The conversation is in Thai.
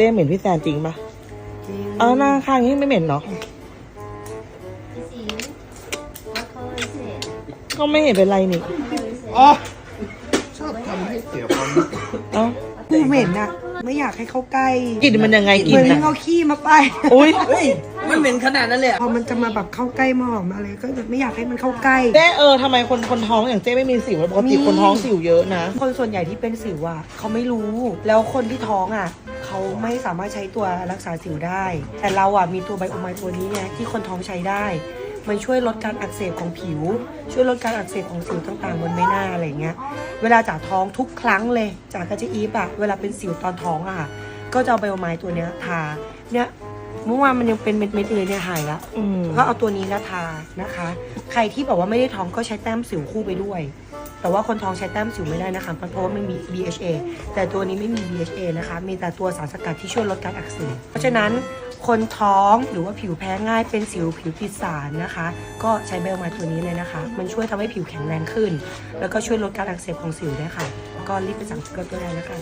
จ๊เหม็นพี่แซนจริงปะเอาหน้าข้างนี้ไม่เหม็นเนาะพี่สิงว่าเขาเลยเสร็จก็ไม่เห็นเป็นไรนี่อ๋อชอบทำให้เสียความรู้สึกเอ้ากูเหม็นอะไม่อยากให้เขาใกล้กลิ่นมันยังไงกเหลิ่มือนนนะเอาขี้มาไปอุ้ยเฮ้ยมันเหม็นขนาดนั้นเลยเหรอพอมันจะมาแบบเข้าใกล้มาหอมอะไรก็แบบไม่อยากให้มันเข้าใกล้ เจ๊เออทำไมคนคนท้องอย่างเจ๊ไม่มีสิวปกติมี คนท้องสิวเยอะนะ คนส่วนใหญ่ที่เป็นสิวอะเขาไม่รู้ แล้วคนที่ท้องอะ เขาไม่สามารถใช้ตัวรักษาสิวได้ แต่เราอะมีตัวไบโอไมล์ตัวนี้ไงที่คนท้องใช้ได้ มันช่วยลดการอักเสบของผิว ช่วยลดการอักเสบของสิวต่างๆบนใบหน้าอะไรเงี้ย เวลาจ่าท้องทุกครั้งเลยจ่าก็จะอีฟอะเวลาเป็นสิวตอนท้องอะค่ะ ก็จะเอาไบโอไมล์ตัวเนี้ยทา เนี่ยเมื่อวานมันยังเป็นเม็ดๆอยู่เลยเนี่ยหายละอืมก็เอาตัวนี้นะทานะคะ ใครที่แบบว่าไม่ได้ท้องก็ใช้แต้มสิวคู่ไปด้วย แต่ว่าคนท้องใช้แต้มสิวไม่ได้นะคะเพราะว่าไม่มี BHA แต่ตัวนี้ไม่มี BHA นะคะ มีแต่ตัวสารสกัดที่ช่วยลดการอักเสบ เพราะฉะนั้นคนท้องหรือว่าผิวแพ้ง่ายเป็นสิวผิวติดสารนะคะ ก็ใช้เบลมาตัวนี้เลยนะคะ มันช่วยทำให้ผิวแข็งแรงขึ้น แล้วก็ช่วยลดการอักเสบของสิวได้ค่ะ ก็รีบไปสั่งซื้อกันได้แล้วกัน